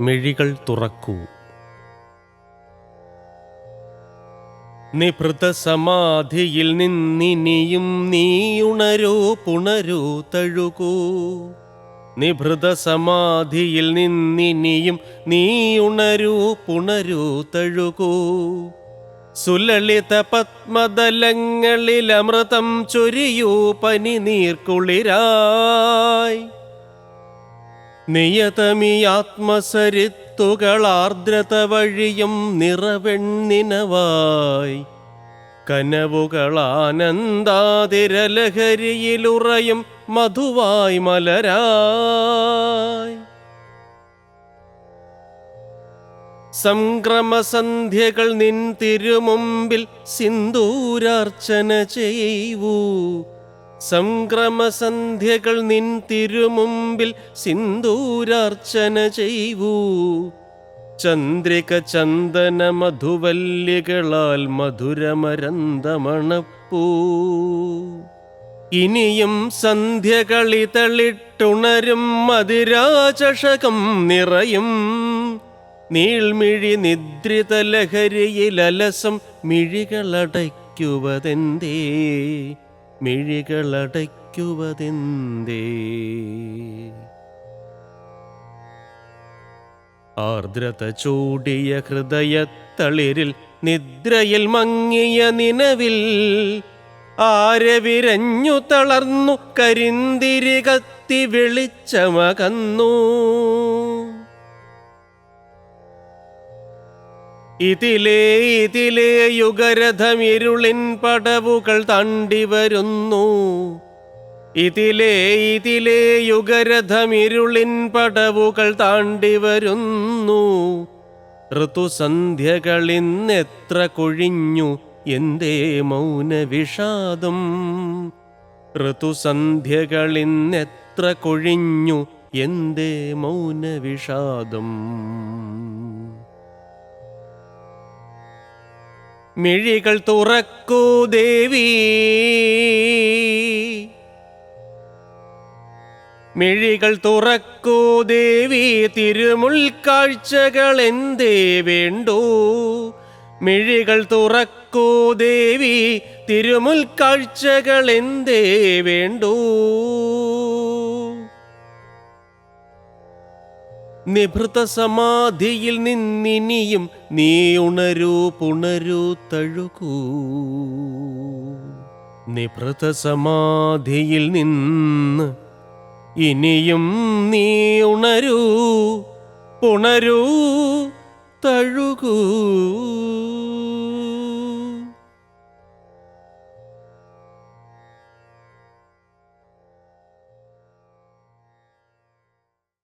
മിഴികൾ തുറക്കൂ. നിഭൃത സമാധിയിൽ നിന്നിനിയും നീയുണരൂ പുണരൂ തഴുകൂ. നിഭൃത സമാധിയിൽ നിന്നിനിയും നീയുണരൂ പുണരൂ തഴുകൂ. സുലളിത പത്മതലങ്ങളിൽ അമൃതം ചൊരിയൂ പനി നീർക്കുളിരായി നിയതമീ ആത്മസരിത്തുകൾ ആർദ്രത വഴിയും നിറവെണ്ണിനവായി. കനവുകളാനന്ദാതിരലഹരിയിലുറയും മധുവായി മലരായി. സംക്രമസന്ധ്യകൾ നിൻ തിരുമുമ്പിൽ സിന്ദൂരാർച്ചന ചെയ്വൂ. സംക്രമസന്ധ്യകൾ നിൻ തിരുമുമ്പിൽ സിന്ദൂരാർച്ചന ചെയ്യൂ ചന്ദ്രിക ചന്ദന മധുവല്യകളാൽ മധുരമരന്തമണപ്പൂ. ഇനിയും സന്ധ്യകളിതളിട്ടുണരും മതിരാചഷകം നിറയും. നീൾമിഴി നിദ്രിത ലഹരിയിലലസം മിഴികളടയ്ക്കുവതെന്തേ? മിഴികളടയ്ക്കുവതെന്തേ? ആർദ്രത ചൂടിയ ഹൃദയത്തളിരിൽ നിദ്രയിൽ മങ്ങിയ നിലവിൽ ആരവിരഞ്ഞു തളർന്നു കരിന്തിരി കത്തി വെളിച്ചമകന്നു. ഇതിലേ ഇതിലേ യുഗരഥമിരുളിൻ പടവുകൾ തണ്ടി വരുന്നു. ഇതിലേ ഇതിലേ യുഗരഥമിരുളിൻ പടവുകൾ താണ്ടി വരുന്നു. ഋതുസന്ധ്യകളിന്നെത്ര കൊഴിഞ്ഞു എന്തേ മൗനവിഷാദം. ഋതുസന്ധ്യകളിന്നെത്ര കൊഴിഞ്ഞു എന്തേ മൗനവിഷാദം. മിഴികൾ തുറക്കൂ ദേവി. മിഴികൾ തുറക്കൂ ദേവി തിരുമുൾക്കാഴ്ചകൾ എന്തേ വേണ്ടൂ? മിഴികൾ തുറക്കൂ ദേവി തിരുമുൽ കാഴ്ചകൾ എന്തേ വേണ്ടൂ? നിഭൃത സമാധിയിൽ നിന്നിനിയും നീ ഉണരൂ പുണരൂ തഴുകൂ. നിഭൃത സമാധിയിൽ നിന്ന് ഇനിയും നീ ഉണരൂ പുണരൂ തഴുകൂ.